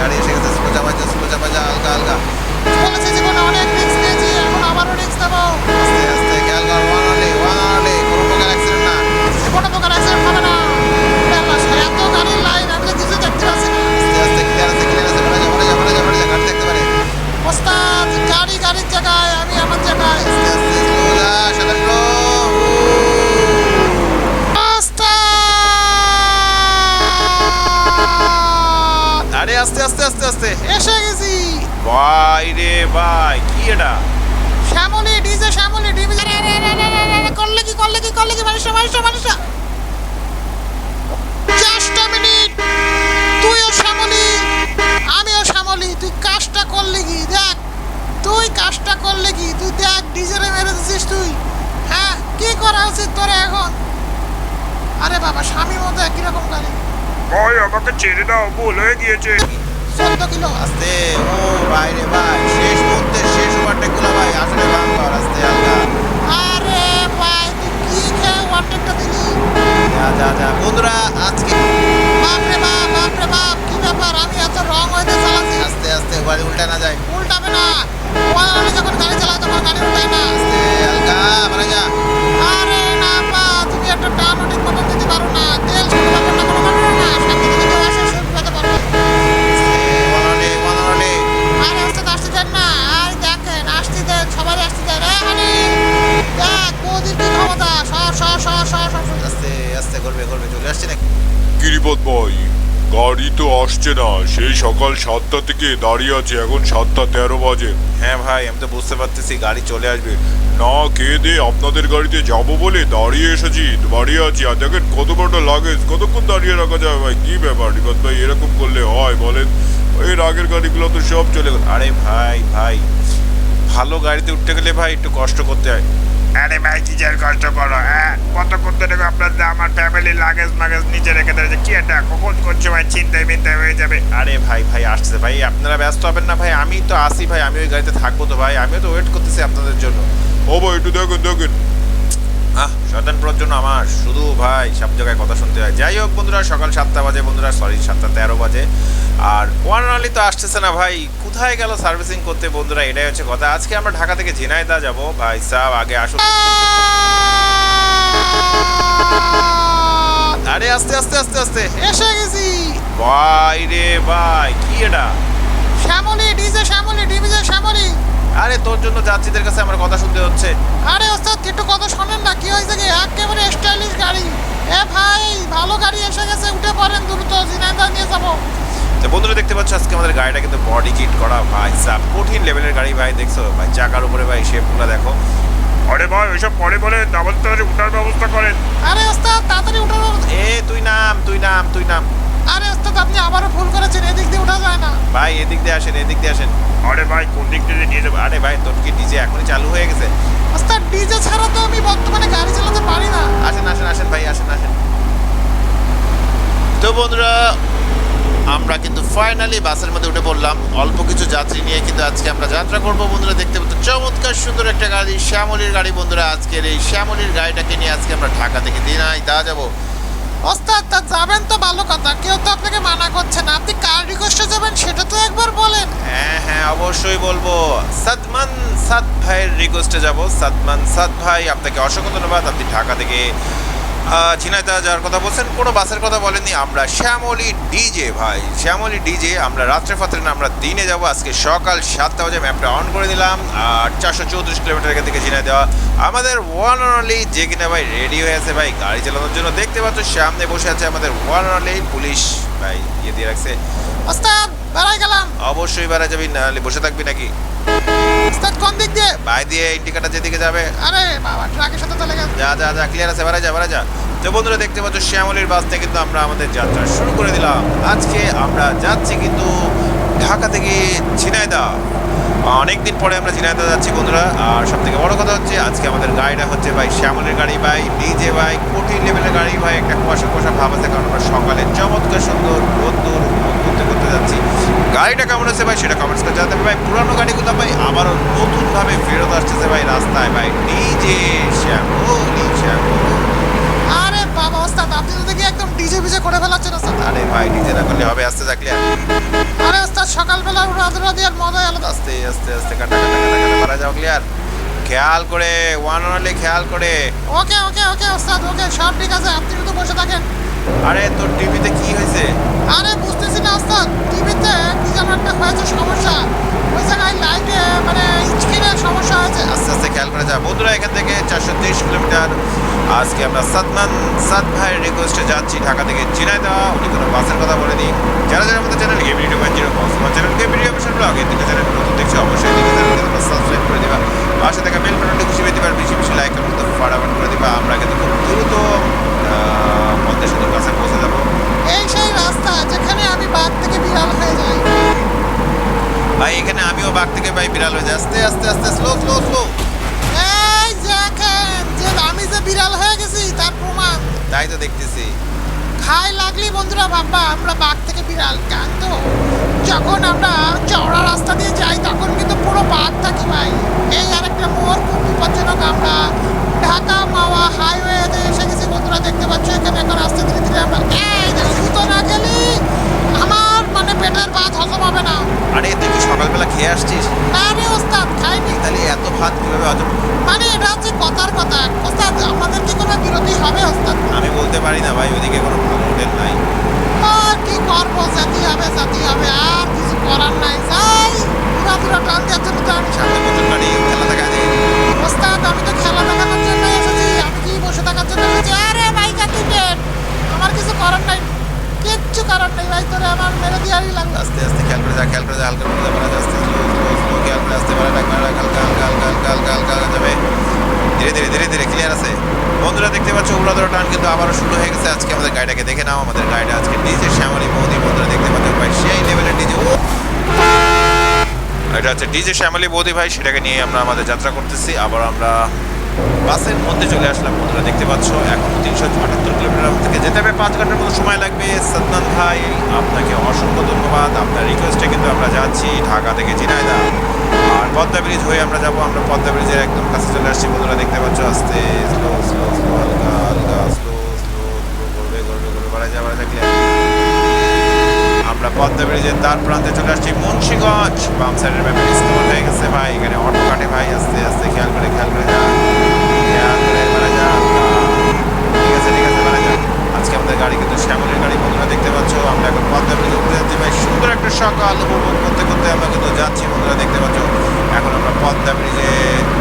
গাড়ি এসে গেছে স্লো চাপাচ্ছে স্লো চাপাচ্ছে হালকা হালকা। জীবনে অনেক রিস্ক নিয়েছি এখন আবারও রিস্ক নেব আস্তে আস্তে, খেয়াল ওয়ান অনলি ওয়ান অনলি কোনো প্রকার অ্যাক্সিডেন্ট না। কোনো প্রকার অ্যাক্সিডেন্ট হবে না। আস্তে আস্তে আস্তে আস্তে। এসে গেছি। ভাই রে ভাই কি এটা? Shyamali DJ Shyamali DJ. করলে কি করলে কি করলে কি মানুষটা মানুষটা মানুষটা। জাস্ট মিনিট তুইও শ্যামলি আমিও শ্যামলি। তুই কাজটা করলি কি? দেখ তুই কাজটা করলে কি? তুই দেখ ডিজেরে মেরে দিছিস তুই। হ্যাঁ কি করা উচিত তোর এখন? আরে বাবা স্বামীর মতো একই রকম গাড়ি ভাই আমাকে ছেড়ে দাও ভুল হয়ে গিয়েছে। চোদ্দ কিলো আস্তে ও ভাই রে ভাই শেষ মুহূর্তে শেষ ওভারটেকগুলো ভাই? আসলে কর আস্তে হালকা আরে ভাই তুই কি খেয়ে ওয়ার্টেকটা দিলি? যা যা যা বন্ধুরা আজকে বাপরে বাপ বাপরে বাপ কি ব্যাপার? আমি এত রং হইতে চালাচ্ছি। আস্তে আস্তে গাড়ি উল্টা না যায়। উল্টাবে না। ওই আমি যখন গাড়ি চালাই তখন গাড়ি উল্টাই না। আস্তে হালকা মানে যা। আরে না পা তুমি একটা টান কি ক্ষমতা সর সর সর সর সর সর। আস্তে আস্তে করবে করবে চলে আসছে নাকি গিরিপথ ভাই গাড়ি তো আসছে না। সেই সকাল সাতটা থেকে দাঁড়িয়ে আছে এখন সাতটা তেরো বাজে। হ্যাঁ ভাই আমি তো বুঝতে পারতেছি গাড়ি চলে আসবে। না খেয়ে দিয়ে আপনাদের গাড়িতে যাব বলে দাঁড়িয়ে এসেছি দাঁড়িয়ে আছি। আর দেখেন কত বড় লাগেজ কতক্ষণ দাঁড়িয়ে রাখা যায় ভাই? কি ব্যাপার রিপত ভাই এরকম করলে হয় বলেন? এই আগের গাড়িগুলো তো সব চলে গেল। আরে ভাই ভাই ভালো গাড়িতে উঠতে গেলে ভাই একটু কষ্ট করতে হয়। আরে ভাই কি যার কষ্ট করো হ্যাঁ? করতে ধরে আপনার আমার ফ্যামিলি লাগেজ মাগেজ নিচে রেখে দিয়েছে কি এটা কখন করছে ভাই চিন্তায় মিন্তায় হয়ে যাবে। আরে ভাই ভাই আসছে ভাই আপনারা ব্যস্ত হবেন না ভাই আমি তো আসি ভাই আমি ওই গাড়িতে থাকব তো ভাই আমিও তো ওয়েট করতেছি আপনাদের জন্য। ও ভাই একটু দেখুন দেখেন। আহ শয়তান প্রোর জন্য আমার শুধু ভাই সব জায়গায় কথা শুনতে হয়। যাই হোক বন্ধুরা, সকাল সাতটা বাজে বন্ধুরা সরি সাতটা তেরো বাজে। আর ওয়ান অনলি তো আসতেছে না ভাই। কোথায় গেল সার্ভিসিং করতে বন্ধুরা? এটাই হচ্ছে কথা। আজকে আমরা ঢাকা থেকে ঝিনাইদা যাব। ভাই সাহেব, আগে আসুন। আরে, আস্তে আস্তে আস্তে আস্তে। এসে গেছি। ভাই রে ভাই, কি এটা? Shyamali, DJ Shyamali DJ Shyamali. আরে তোর জন্য যাত্রীদের কাছে আমার কথা শুনতে হচ্ছে। আরে ওস্তাদ একটু কথা শোনেন না কি হয়েছে কি? একেবারে স্টাইলিশ গাড়ি। এ ভাই ভালো গাড়ি এসে গেছে উঠে পড়েন দ্রুত ঝিনাইদা নিয়ে যাব। তো বন্ধুরা দেখতে পাচ্ছ আজকে আমাদের গাড়িটা কিন্তু বডি কিট করা ভাই সাব কঠিন লেভেলের গাড়ি ভাই দেখছ? ভাই চাকার উপরে ভাই শেপগুলো দেখো। আরে ভাই ওইসব পরে বলে তাড়াতাড়ি উঠার ব্যবস্থা করেন। আরে ওস্তাদ তাড়াতাড়ি উঠে পড়ো। এ তুই নাম তুই নাম তুই নাম। আরে ওস্তাদ আপনি আবারও ভুল করেছেন এদিক দিয়ে উঠা যায় না। ভাই এদিক দিয়ে আসেন এদিক দিয়ে আসেন। আরে ভাই কোন দিক থেকে নিয়ে যাব? আরে ভাই তোর কি ডিজে এখনই চালু হয়ে গেছে? ওস্তাদ ডিজে ছাড়া তো আমি বর্তমানে গাড়ি চালাতে পারি না। আসেন আসেন আসেন ভাই আসেন আসেন। তো বন্ধুরা আমরা কিন্তু ফাইনালি বাসের মধ্যে উঠে পড়লাম। অল্প কিছু যাত্রী নিয়ে কিন্তু আজকে আমরা যাত্রা করব। বন্ধুরা দেখতে পাচ্ছ চমৎকার সুন্দর একটা গাড়ি শ্যামলির গাড়ি। বন্ধুরা আজকের এই শ্যামলির গাড়িটাকে নিয়ে আজকে আমরা ঢাকা থেকে দিনাই তা যাব। ওস্তাদ, তা যাবেন তো ভালো কথা। কেউ তো আপনাকে মানা করছে না। আপনি কার রিকোয়েস্টে যাবেন সেটা তো একবার বলেন। হ্যাঁ হ্যাঁ অবশ্যই বলব। সাদমান সাদ ভাইয়ের রিকোয়েস্টে যাব। সাদমান সাদ ভাই, আপনাকে অসংখ্য ধন্যবাদ। আপনি ঢাকা থেকে আহ, ঝিনাইদহ যাওয়ার কথা বলছেন কোনো বাসের কথা বলেননি আমরা। শ্যামলী ডিজে ভাই। শ্যামলী ডিজে আমরা রাত্রে ফাত্রে না আমরা দিনে যাব। আজকে সকাল সাতটা বাজে ম্যাপটা অন করে দিলাম। আর চারশো চৌত্রিশ কিলোমিটার এখান থেকে ঝিনাই দেওয়া আমাদের ওয়ান অনলি যে কিনা ভাই রেডি হয়ে আছে ভাই গাড়ি চালানোর জন্য। দেখতে পাচ্ছ সামনে বসে আছে আমাদের ওয়ান অনলি পুলিশ ভাই ইয়ে দিয়ে রাখছে। অবশ্যই বেড়া যাবি নাহলে বসে থাকবি নাকি? ওস্তাদ কোন দিক দিয়ে? বাই দিয়ে ইন্ডিকেটার যেদিকে যাবে। আরে বাবা ট্রাকের সাথে তো লেগে যা যা যা ক্লিয়ার আছে বেড়া যা বেড়া যা। তো বন্ধুরা দেখতে পাচ্ছ শ্যামলির বাস থেকে কিন্তু আমরা আমাদের যাত্রা শুরু করে দিলাম। আজকে আমরা যাচ্ছি কিন্তু ঢাকা থেকে ঝিনাইদা অনেকদিন পরে আমরা ঝিনাইদা যাচ্ছি বন্ধুরা। আর সব থেকে বড় কথা হচ্ছে আজকে আমাদের গাড়িটা হচ্ছে ভাই শ্যামলের গাড়ি ভাই ডিজে ভাই কঠিন লেভেলের গাড়ি ভাই একটা কুয়াশা কুয়াশা ভাব আছে কারণ আমরা সকালে চমৎকার সুন্দর রোদ্দুর করতে করতে যাচ্ছি। গাড়িটা কেমন আছে ভাই সেটা কমেন্টস করে জানাতে ভাই পুরানো গাড়িগুলো ভাই আবারও নতুনভাবে ফেরত আসতেছে ভাই রাস্তায়। ভাই ডিজে শ্যামলি শ্যামলি। আরে আরে বাবা ওস্তাদ আপনি তো দেখি একদম ডিজে বিজে করে ফেলাচ্ছেন ওস্তাদ। আরে ভাই নিজে না করলে হবে আস্তে থাকলে আরে ওস্তাদ সকালবেলা উড়াদুরা দিয়ে মজা আলাদা। আস্তে আস্তে আস্তে কাটা কাটা কাটা কাটা মারা যাও ক্লিয়ার খেয়াল করে ওয়ান অনলি খেয়াল করে। ওকে ওকে ওকে ওস্তাদ ওকে সব ঠিক আছে আপনি শুধু বসে থাকেন। আরে তোর টিভিতে কি হয়েছে? আরে বুঝতেছি না, ওস্তাদ। টিভিতে কি যেন একটা হয়েছে, সমস্যা। ওই জায়গায় লাইটে মানে স্ক্রিনের সমস্যা হয়েছে। আস্তে আস্তে খেয়াল করে যা। বন্ধুরা, এখান থেকে চারশো তেইশ কিলোমিটার। আজকে আমরা সাদমান, সাদ ভাইয়ের রিকোয়েস্টে যাচ্ছি ঢাকা থেকে চিনাইদা উনি কোনো বাসের কথা বলে দিই যারা যারা আমাদের channel game video man zero আমার channel game video mission blog দিকে চ্যানেল নতুন দেখছি, অবশ্যই দিকে চ্যানেলকে তোমরা সাবস্ক্রাইব করে দিবা। পাশে থাকা বেল বাটনটি খুশি পেতে পার বেশি বেশি লাইক করতে ফাটাফাট করে দিবা। আমরা কিন্তু খুব দ্রুত পদ্মা সেতুর কাছে পৌঁছে যাব। যেখানে আমি বাঘ থেকে বিড়াল হয়ে যাই। ভাই এখানে আমিও বাঘ থেকে ভাই বিড়াল হয়ে যাই। আস্তে আস্তে আস্তে স্লো স্লো স্লো এই দেখেন যে আমি যে বিড়াল হয়ে গেছি তার প্রমাণ। তাই তো দেখতেছি। খাই লাগলি বন্ধুরা বাবা আমরা বাঘ থেকে বিড়াল কেন? তো যখন আমরা চওড়া রাস্তা দিয়ে যাই তখন কিন্তু পুরো বাঘ থাকি ভাই? এই আরেকটা মোড় খুব বিপজ্জনক আমরা। ঢাকা মাওয়া হাইওয়েতে এসে গেছি বন্ধুরা দেখতে পাচ্ছ এখানে এখন আস্তে ধীরে ধীরে আমরা এই যে সুতো না গেলি আমার মানে পেটের ভাত হজম হবে না। আরে তুই কি সকালবেলা খেয়ে আসছিস? না রে ওস্তাদ খাইনি। তাহলে এত ভাত কীভাবে হজম মানে এটা হচ্ছে কথার কথা। ওস্তাদ আমাদের কি কোনো বিরতি হবে ওস্তাদ? আমি বলতে পারি না ভাই ওদিকে কোনো ভালো হোটেল নাই। আর কি করব? জাতি হবে জাতি হবে আর কিছু করার নাই। যাই পুরা পুরা টান দেওয়ার জন্য তো আমি সামনে প্রচুর গাড়ি খেলা দেখা যায়। ওস্তাদ আমি তো খেলা দেখানোর জন্য এসেছি। আমি কি বসে থাকার জন্য এসেছি? আরে ভাই কাটিটেন আমার কিছু করার নাই। কিচ্ছু করার নেই ভাই, তোরে আমার মেরে দিয়ারই লাগবে। আস্তে আস্তে খেয়াল করে যা, খেয়াল করে যা, হালকা করে যা, বাড়া, আস্তে স্লো স্লো স্লো খেয়াল করে আস্তে বাড়া রাখ বাড়া, হালকা হালকা হালকা হালকা হালকা হালকা হালকা, যাবে। ধীরে ধীরে ধীরে ধীরে ক্লিয়ার আছে। বন্ধুরা, দেখতে পাচ্ছ উড়াদোড়া টান কিন্তু আবারও শুরু হয়ে গেছে। আজকে আমাদের গাড়িটাকে দেখে নাও, আমাদের গাড়িটা আজকে ডিজে শ্যামলী বৌদি, বন্ধুরা, দেখতে পাচ্ছ, ভাই, সেই লেভেলের ডিজে ও এটা হচ্ছে ডিজে শ্যামলী বৌদি, ভাই, সেটাকে নিয়ে আমরা আমাদের যাত্রা করতেছি। আবার আমরা বাসের মধ্যে চলে আসলাম। বন্ধুরা, দেখতে পাচ্ছ, এখন তিনশো আটাত্তর কিলোমিটার থেকে যেতে হবে। পাঁচ ঘণ্টার মতো সময় লাগবে। সদনান ভাই, আপনাকে অসংখ্য ধন্যবাদ। আপনার রিকোয়েস্টে কিন্তু আমরা যাচ্ছি, ঢাকা থেকে ঝিনাইদা আর পদ্মা ব্রিজ হয়ে আমরা যাব, আমরা পদ্মা ব্রিজের একদম কাছে চলে আসছি। বন্ধুরা, দেখতে পাচ্ছ, আস্তে স্লো স্লো স্লো হালকা হালকা স্লো স্লো স্লো করবে করবে করবে বাড়া যা বাড়া থাকলে আমরা পদ্মা ব্রিজের তার প্রান্তে চলে আসছি মুন্সিগঞ্জ। বাম সাইডের ব্যাপারে স্কুল হয়ে গেছে ভাই, এখানে অটো কাটে ভাই, আস্তে আস্তে, খেয়াল করে খেয়াল করে যান খেয়াল করে মারা যা ঠিক আছে ঠিক আছে মারা যা আজকে আমাদের গাড়ি কিন্তু শ্যামলের গাড়ি বন্ধুরা দেখতে পাচ্ছ আমরা এখন পদ্মা ব্রিজ উঠতে যাচ্ছি ভাই সুন্দর একটা সকাল উপভোগ করতে করতে আমরা কিন্তু যাচ্ছি বন্ধুরা দেখতে পাচ্ছ এখন আমরা পদ্মা ব্রিজে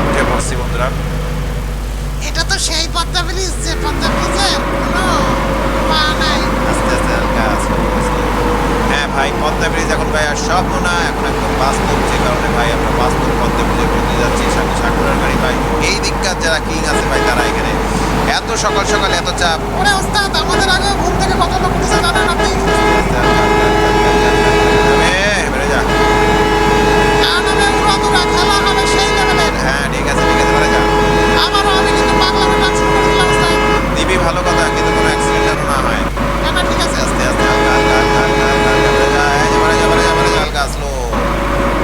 উঠে পড়ছি বন্ধুরা এটা তো সেই পদ্মা ব্রিজ যে পদ্মা ব্রিজে কোনো পা নাই আস্তে আস্তে হালকা slow, slow। হ্যাঁ ভাই পদ্মা ব্রিজ এখন ভাই আর স্বপ্ন না এখন একদম বাস্তব যে কারণে ভাই আমরা বাস্তব পদ্মা ব্রিজের প্রতি যাচ্ছি সামনে সাকুরার গাড়ি ভাই এই দিককার যারা কিং আছে ভাই তারা এখানে এত সকাল সকাল এত চাপ ওরে ওস্তাদ আমাদের আগে ঘুম থেকে কত লোক উঠেছে জানেন আপনি এ, বেড়ে যা কারণ আমি উড়াদুরা খেলা হবে সেই লেভেলের হ্যাঁ ঠিক আছে ঠিক আছে বেড়ে যা আমারও আমি কিন্তু পাগলামে ডান্স শুরু করেছিলাম ওস্তাদ দিবি ভালো কথা কিন্তু কোনো অ্যাক্সিডেন্ট যেন না হয় না না ঠিক আছে আস্তে আস্তে হালকা হালকা হালকা হালকা হালকা বেড়ে যা এই যে বেড়ে যা বেড়ে যা বেড়ে যা হালকা স্লো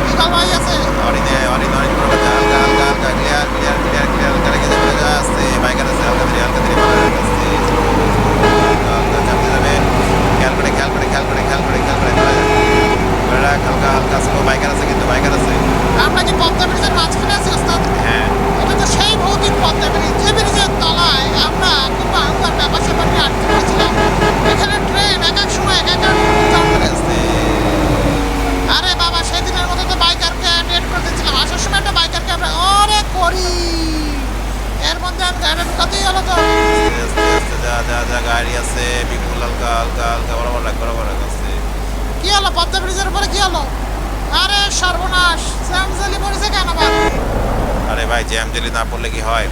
বিকাল ভাই আছে অরিনে অরিনে অরিন করে যা হালকা হালকা হালকা ক্লিয়ার ক্লিয়ার ক্লিয়ার ক্লিয়ার হালকা রেখে যাবে যা আস্তে বাইকের আছে হালকা ধীরে হালকা ধীরে মারা আস্তে স্লো হালকা হালকা চাপতে যাবে খেয়াল করে খেয়াল করে খেয়াল করে খেয়াল করে খেয়াল করে মারা যা করে রাখ হালকা হালকা স্লো বাইকার আছে কিন্তু বাইকার আছে আমরা কি পদ্মা ব্রিজের মাঝখানে আছি ওস্তাদ হ্যাঁ এটা তো সেই ভৌতিক পদ্মা ব্রিজ যে ব্রিজের তলায় আমরা খুব ভয়ঙ্কর ব্যাপার স্যাপার নিয়ে আটকে পড়েছিলাম এখানে ট্রেন এক এক সময় এক এক জাম করে আস্তে আরে বাবা সেদিনের মতো তো বাইকারকে ডেট করে দিয়েছিলাম আসার সময় একটা বাইকারকে আমরা ওরে করি এর মধ্যে আমি গাড়ি ঢুকাতেই হলো তো আস্তে আস্তে আস্তে যা যা যা গাড়ি আছে বিপুল হালকা হালকা হালকা বরাবর রাখ বরাবর রাখ আস্তে কি হলো পদ্মা ব্রিজের উপরে কি হলো আরে সর্বনাশ জ্যামজালি পড়েছে কেন আবার আরে ভাই জ্যাম জেলি না পড়লে কি হয়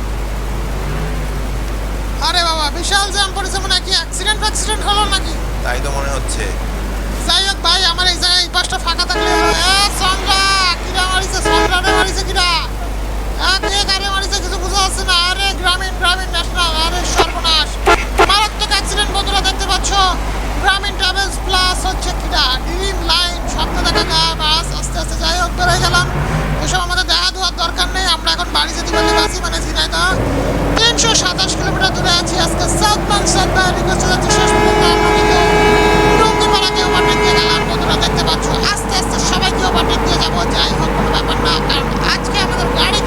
আরে বাবা বিশাল জ্যাম পড়েছে মানে কি অ্যাক্সিডেন্ট ফ্যাক্সিডেন্ট হলো নাকি? তাই তো মনে হচ্ছে। যাই হোক ভাই আমার এই জায়গায় এই পাশটা ফাঁকা থাকলে এ সন্ধ্যা কিরা মারিছে সন্ধ্রারে মারিছে কিরা? এক আরে মারিছে কিছু বুঝা যাচ্ছে না। আরে গ্রামীণ গ্রামীণ ন্যাশনাল আরে সর্বনাশ। মারাত্মক অ্যাক্সিডেন্ট বন্ধুরা দেখতে পাচ্ছ। গ্রামীণ ট্রাভেলস প্লাস হচ্ছে কিরা? ড্রিম লাইন স্বপ্ন দেখা গা বাস আস্তে আস্তে যাই হোক বেরোয় গেলাম। ওইসব আমাদের দেখা ধোয়ার দরকার নেই। আমরা এখন বাড়ি যেতে পারলে আছি মানে তো তিনশো সাতাশ কিলোমিটার দূরে আছি আজকে সাত পাঁচ সাত রিকোয়েস্ট যাচ্ছে শেষ পর্যন্ত দিয়ে গেলাম। দেখতে পাচ্ছ? আস্তে আস্তে সবাইকে যাব। যাই হোক কোনো ব্যাপার না। কারণ আজকে আমাদের গাড়ি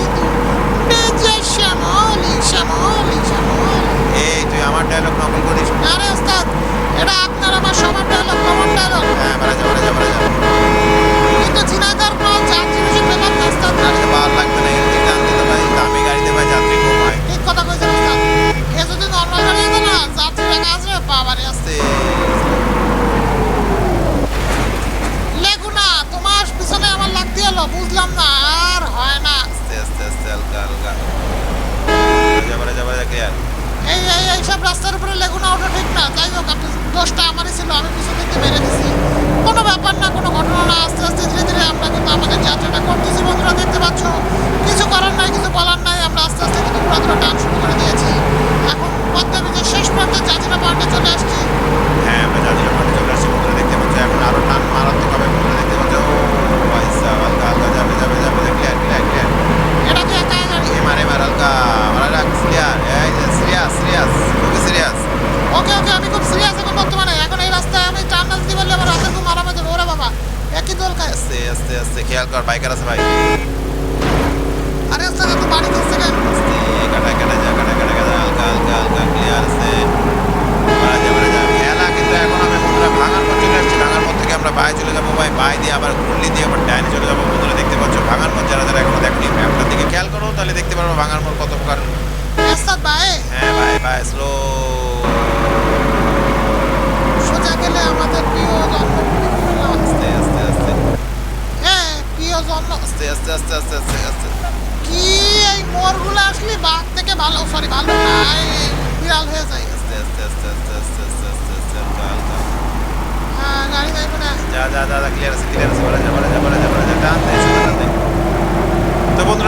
এই আমার এটা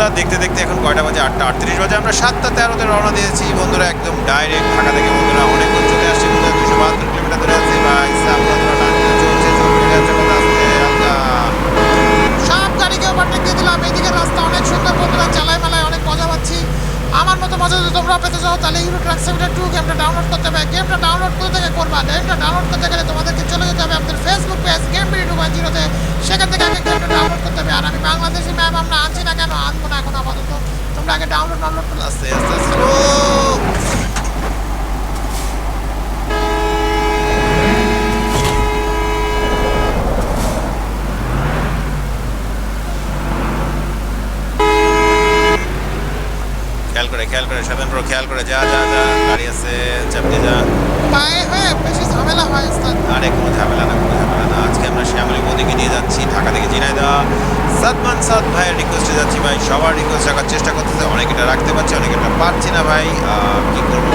বন্ধুরা, দেখতে দেখতে এখন কয়টা বাজে? আটটা আটত্রিশ বাজে। আমরা সাতটা তেরোতে রওনা দিয়েছি। বন্ধুরা, একদম ডাইরেক্ট ঢাকা থেকে বন্ধুরা অনেক অনেকক্ষণ চলে আসছি। বন্ধুরা, দুশো বাহাত্তর কিলোমিটার ধরে আছে। ভাই ইসলাম চলছে? সব গাড়িকে ওভারটেক দিয়ে দিলাম। এইদিকে রাস্তা অনেক সুন্দর, বন্ধুরা চালায় আমার মতো মজা যদি তোমরা পেতে চাও তাহলে ইউরো ট্রাক টু গেমটা ডাউনলোড করতে হবে গেমটা ডাউনলোড করতে থেকে করবা গেমটা ডাউনলোড করতে গেলে তোমাদেরকে চলে যেতে হবে আমাদের Facebook page game BD two জিরোতে সেখান থেকে আগে গেমটা ডাউনলোড করতে হবে আর আমি বাংলাদেশি ম্যাম আমরা আনছি না কেন আনব না এখন আপাতত তোমরা আগে ডাউনলোড ডাউনলোড করতে আসতে আসতে করে খেয়াল করে স্বতন্ত্র খেয়াল করে যা যা যা গাড়ি আছে চাপতে যা। পায়ে হয়ে বেশি ঝামেলা হয় আরে কোনো ঝামেলা না কোনো ঝামেলা না। আজকে আমরা শ্যামলি বৌদিকে নিয়ে যাচ্ছি ঢাকা থেকে জিনাইদা সাদমান সাদ ভাইয়ের রিকোয়েস্টে যাচ্ছি ভাই সবার রিকোয়েস্ট রাখার চেষ্টা করতেছে অনেক এটা রাখতে পারছে অনেক এটা পারছি না ভাই। কি করব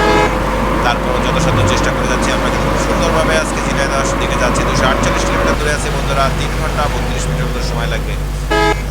তারপর যত সাধ্য চেষ্টা করে যাচ্ছি আমরা কিন্তু সুন্দরভাবে আজকে জিনাইদা দিকে যাচ্ছি। দুশো আটচল্লিশ কিলোমিটার দূরে আছে বন্ধুরা তিন ঘণ্টা বত্রিশ মিনিটের মতো সময় লাগবে।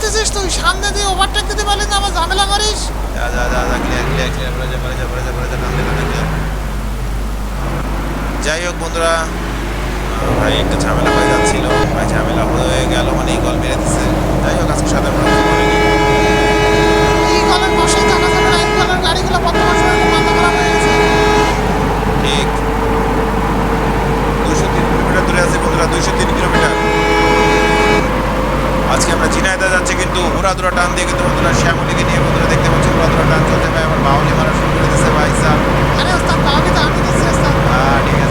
করতেছিস তুই? সামনে দিয়ে ওভারটেক দিতে পারলে না আমার ঝামেলা করিস? যা যা যা ক্লিয়ার ক্লিয়ার ক্লিয়ার বলে যাই হোক বন্ধুরা ভাই একটা ঝামেলা হয়ে যাচ্ছিল। ভাই ঝামেলা হয়ে গেল মানে ইগল মেরে দিচ্ছে যাই হোক আজকে সাথে আমরা কিছু করিনি ইগলের বসে থাকা যাবে না ইগলের গাড়িগুলো বন্ধ করা ঠিক। দুশো তিন কিলোমিটার দূরে আছে বন্ধুরা দুশো তিন কিলোমিটার। আজকে আমরা ঝিনাইদা যাচ্ছি কিন্তু হুরাদুরা টান দিয়ে কিন্তু বন্ধুরা শ্যামলিকে নিয়ে বন্ধুরা দেখতে পাচ্ছি হুরাদুরা টান চলতে পারে আমার বাউলি মারা শুরু করে দিচ্ছে ভাই স্যার। ঠিক আছে।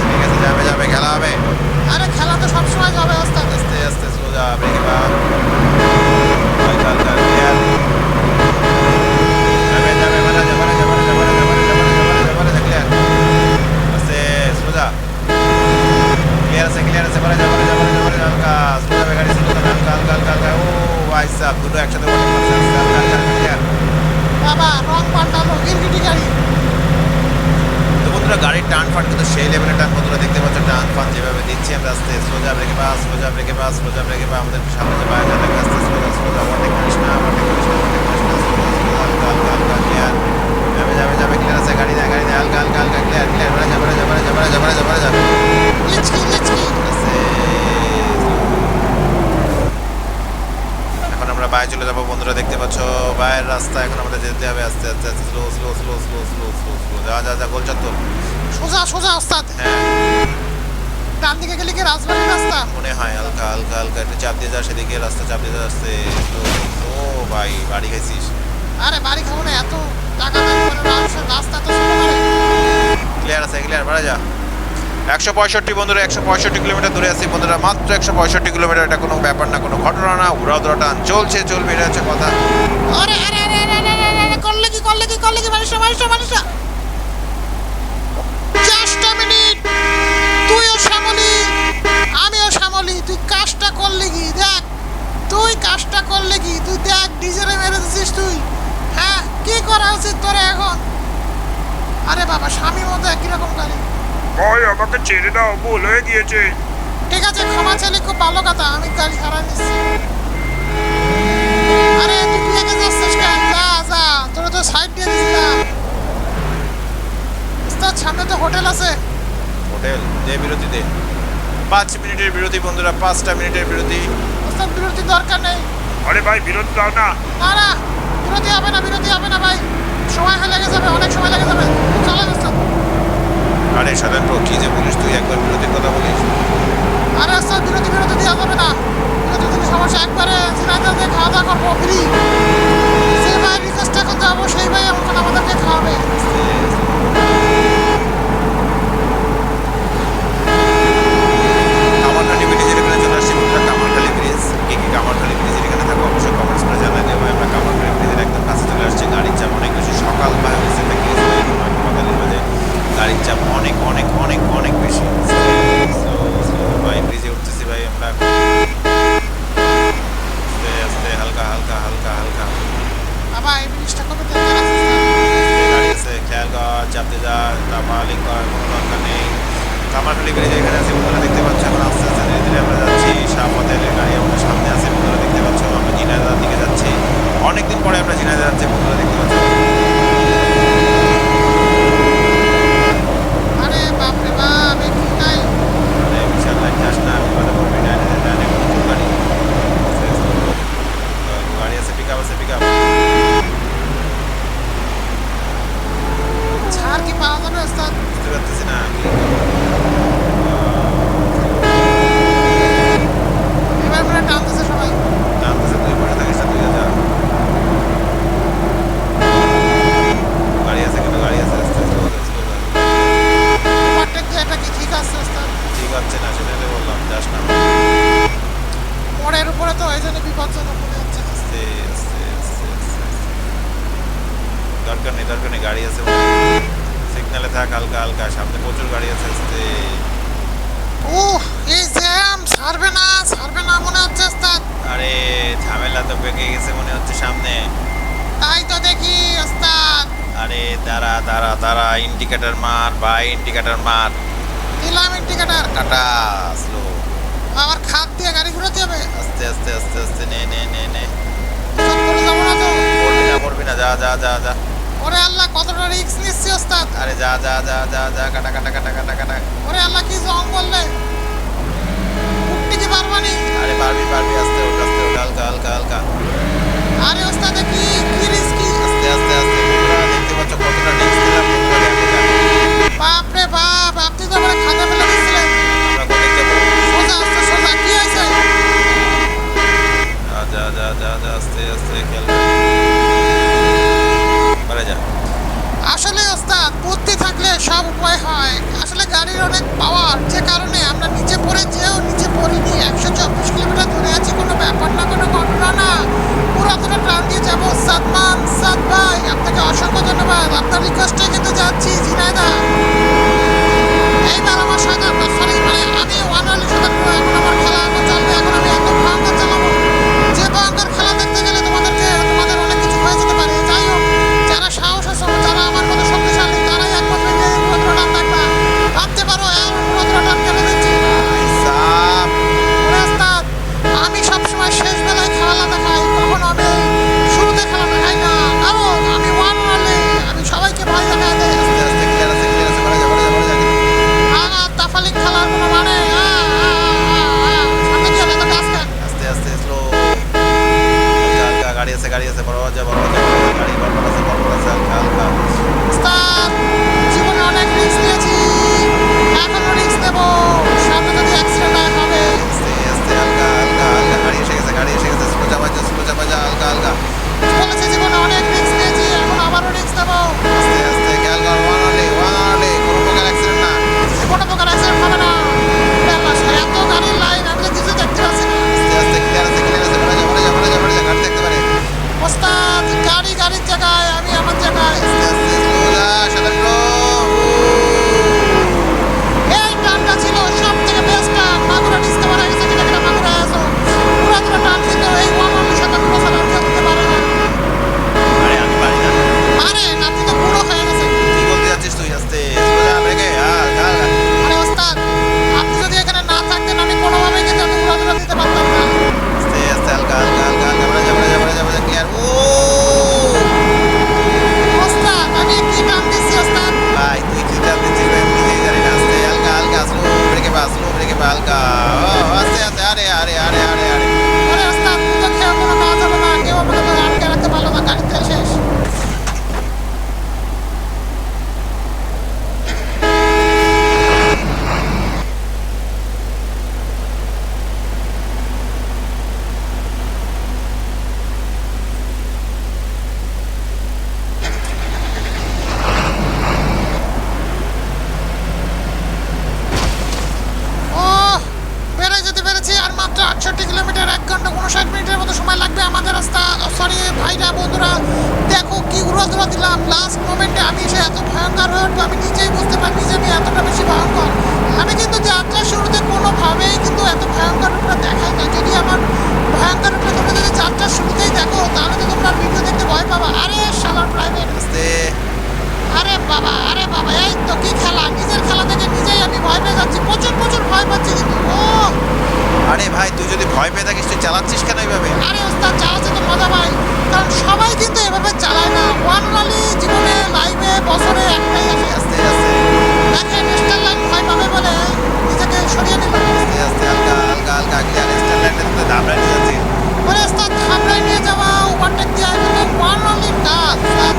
চলে যাব বন্ধুরা দেখতে পাচ্ছ বাইরের রাস্তা এখন আমাদের যেতে হবে আস্তে আস্তে আস্তে slow slow slow slow slow slow slow যা যা যা গোল চত্বর। সোজা সোজা ওস্তাদ। হ্যাঁ। ডান দিকে গেলে কি রাজবাড়ির রাস্তা? মনে হয় হালকা হালকা হালকা একটু চাপ দিয়ে যা সেদিকে রাস্তা চাপ দিয়ে যাচ্ছে ও ভাই বাড়ি খাইছিস? আরে বাড়ি খাব না এত টাকা দাবি রাস্তা তো ক্লিয়ার আছে ক্লিয়ার বাড়া যা। একশো পঁয়ষট্টি বন্ধুরা, একশো পঁয়ষট্টি কিলোমিটার দূরে আছি বন্ধুরা, মাত্র একশো পঁয়ষট্টি কিলোমিটার, এটা কোনো ব্যাপার না, কোনো ঘটনা না টান চলছে, চলবে, এটা হচ্ছে কথা। আরে করলে কি করলে কি করলে কি মিনিট তুইও শ্যামলি, আমিও শ্যামলি, তুই কাজটা করলে কি? দেখ, তুই কাজটা কি? তুই দেখ ডিজেলে তুই। হ্যাঁ এখন? আরে বাবা স্বামী মতো একই রকম ভাই আমাকে ছেড়ে দাও ভুল হয়ে গিয়েছে। ঠিক আছে ক্ষমা চাইলে খুব ভালো কথা আমি গাড়ি হারা নিচ্ছি আরে তুই কি একা যাচ্ছিস কেন? যা যা তোর তো সাইড দিয়ে দিছিলাম ওস্তাদ সামনে তো হোটেল আছে। হোটেল দে বিরতি দে। পাঁচ মিনিটের বিরতি বন্ধুরা পাঁচটা মিনিটের বিরতি। ওস্তাদ বিরতির দরকার নেই। আরে ভাই বিরতি দাও না। না না বিরতি হবে না বিরতি হবে না ভাই। সময় হয়ে লেগে যাবে অনেক সময় লেগে যাবে। চলে আরে সাধারণ কি যে বলিস তুই একবার বিরতির কথা বলিস? আরে স্যার বিরতি বিরতি দেওয়া যাবে না। বিরতি যদি সমস্যা একবারে সিনাইদার দিয়ে খাওয়া দাওয়া করব ফ্রি। যে ভাই রিকোয়েস্ট এখন যাব সেই ভাই এখন আমাদেরকে খাওয়াবে কামারখালি ব্রিজের এখানে চলে আসছি বন্ধুরা কামারখালি ব্রিজ কে কে কামারখালি ব্রিজের এখানে থাকো অবশ্যই কমেন্টস করে জানাই দেবো আমরা কামারখালি ব্রিজের একদম কাছে চলে আসছি গাড়ির চাপ অনেক বেশি সকাল বা হয়েছে নাকি সকালের বাজে গাড়ির চাপ অনেক অনেক অনেক অনেক বেশি Slow, slow, ভাই ব্রিজে উঠতেছি ভাই আমরা আস্তে আস্তে হালকা হালকা হালকা হালকা বাবা এই জিনিসটা কবে দেখতে রাখছিস গাড়ি আছে খেয়াল কর চাপতে যা পালিং করার কোনো দরকার নেই কামারখালি ব্রিজে এখানে আছে বন্ধুরা দেখতে পাচ্ছ এখন আস্তে আস্তে ধীরে ধীরে আমরা যাচ্ছি শাহ হোটেলের গাড়ি আমাদের সামনে আছে বন্ধুরা দেখতে পাচ্ছ আমরা জিনাদার দিকে যাচ্ছি অনেকদিন পরে আমরা জিনাদার যাচ্ছি বন্ধুরা দেখতে পাচ্ছ আরে বাপরে বাপ এই কি নাই আরে বিশাল লাইন যাস না বিপদে পড়বি ডাইনে ডাইনে প্রচুর গাড়ি গাড়ি আছে পিক আপ আছে পিক আপ ছাড় কি পাওয়া যাবে ওস্তাদ বুঝতে পারতেছি না কি এবার মনে হয় টানতেছে সবাই টানতেছে তুই পড়ে থাকিস না তুই যা গাড়ি আছে কিন্তু গাড়ি আছে আস্তে আস্তে slow, slow, slow। ওভারটেক দিয়ে এটা কি ঠিক আছে ওস্তাদ ঠিক হচ্ছে না সেটাই তো বললাম যাস না মোড়ের উপরে তো এই জন্য বিপজ্জনক মনে হচ্ছে আস্তে আস্তে আস্তে আস্তে আস্তে। দরকার নেই দরকার নেই গাড়ি আছে সিগনালে থাক হালকা হালকা সামনে প্রচুর গাড়ি আছে আস্তে উহ এই জ্যাম ছাড়বে না ছাড়বে না মনে হচ্ছে ওস্তাদ আরে ঝামেলা তো পেকে গেছে মনে হচ্ছে সামনে তাই তো দেখি ওস্তাদ আরে দাঁড়া দাঁড়া দাঁড়া ইন্ডিকেটর মার ভাই ইন্ডিকেটর মার দিলাম ইন্ডিকেটার কাটা স্লো আবার খাদ দিয়ে গাড়ি ঘুরাতে হবে। আস্তে আস্তে আস্তে আস্তে নে নে নে নে। পড়বি না পড়বি না যা যা যা যা। ওরে আল্লাহ কতটা রিস্ক নিচ্ছি ওস্তাদ? আরে যা যা যা যা যা কাটা কাটা কাটা কাটা কাটা। ওরে আল্লাহ কি জং বললে উঠতে কি পারবানি আরে পারবি পারবি আস্তে ওঠ আস্তে ওঠ হালকা হালকা হালকা। আরে ওস্তাদ কি কি রিস্কি আস্তে আস্তে আস্তে দেখতে পাচ্ছ কতটা রিস্ক বাপ আপনি তো আমার খাতা ফেলে দিয়েছিলেন। আসলে ওস্তাদ বুদ্ধি থাকলে সব উপায় হয়। আসলে গাড়ির অনেক পাওয়ার যে কারণে আমরা নিচে পড়ে যেও নিচে পড়িনি। একশো চব্বিশ কিলোমিটার দূরে আছি কোনো ব্যাপার না কোনো ঘটনা না। পুরো অতটা প্রাণ দিয়ে যাব ভয়ঙ্কর হয়ে উঠবে আমি নিজেই বুঝতে পারি যে আমি এতটা বেশি ভয়ঙ্কর। আমি কিন্তু যাত্রার শুরুতে কোনোভাবেই কিন্তু এত ভয়ঙ্কর রূপটা দেখাই না যদি আমার ভয়ঙ্কর রূপটা তোমরা যদি যাত্রার শুরুতেই দেখো তাহলে তো তোমরা ভিডিও দেখতে ভয় পাবা। আরে সালার প্রাইভেট আসতে। আরে বাবা আরে বাবা এই তো কি খেলা? নিজের খেলা থেকে নিজেই আমি ভয় পেয়ে যাচ্ছি। প্রচুর প্রচুর ভয় পাচ্ছি কিন্তু। ও! আরে ভাই তুই যদি ভয় পেয়ে থাকিস তুই চালাচ্ছিস কেন এইভাবে আরে ওস্তাদ চালাচ্ছে তো কথা ভাই। কারণ সবাই কিন্তু এভাবে চালায় না। ওয়ান রালি জীবনে লাইভে বছরে একটাই আসে আস্তে আস্তে দেখেন স্টারলাইন ভয় পাবে বলে নিজেকে সরিয়ে নিল আস্তে আস্তে হালকা হালকা হালকা আগিয়ে আর স্টারলাইনটা তো ধাবড়া নিয়ে আছে ওরে ওস্তাদ ধাবড়ায় নিয়ে যাওয়া ওভারটেক দেওয়া কিন্তু ওয়ান রালির কাজ। হ্যাঁ।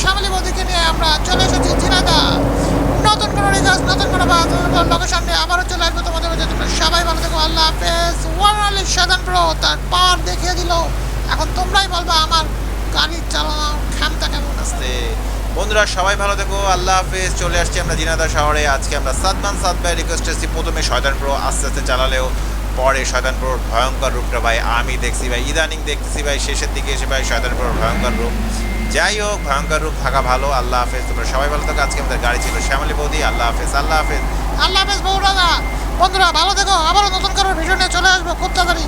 শ্যামলী নিয়ে আমরা চলে এসেছি নতুন কোনো নতুন কোনো লোকেশন নিয়ে আবারও চলে আসব তোমাদের মধ্যে তোমরা সবাই ভালো থেকো, আল্লাহ হাফেজ। ওয়ান প্রো তার পাওয়ার দেখিয়ে দিল। এখন তোমরাই বলবা আমার গাড়ি চালানোর ক্ষমতা কেমন আছে? বন্ধুরা, সবাই ভালো থেকো, আল্লাহ হাফেজ। চলে আসছি আমরা জিনাদা শহরে। আজকে আমরা সাদমান সাদ ভাই রিকোয়েস্ট এসেছি। প্রথমে শয়তান প্রো আস্তে আস্তে চালালেও পরে শয়তান প্রোর ভয়ঙ্কর রূপটা ভাই আমি দেখছি ভাই। ইদানিং দেখতেছি ভাই, শেষের দিকে এসে ভাই শয়তান প্রোর ভয়ঙ্কর রূপ। যাই হোক, ভয়ঙ্কর রূপ, থাকা ভালো, আল্লাহ হাফেজ। তোমরা সবাই ভালো থাকো, আজকে আমাদের গাড়ি ছিল শ্যামলী বৌদি, আল্লাহ হাফেজ আল্লাহ হাফেজ। আল্লাহ হাফেজ বৌরাদা বন্ধুরা, ভালো থেকো, আবারও নতুন কারোর ভিডিও নিয়ে চলে আসব, খুব তাড়াতাড়ি।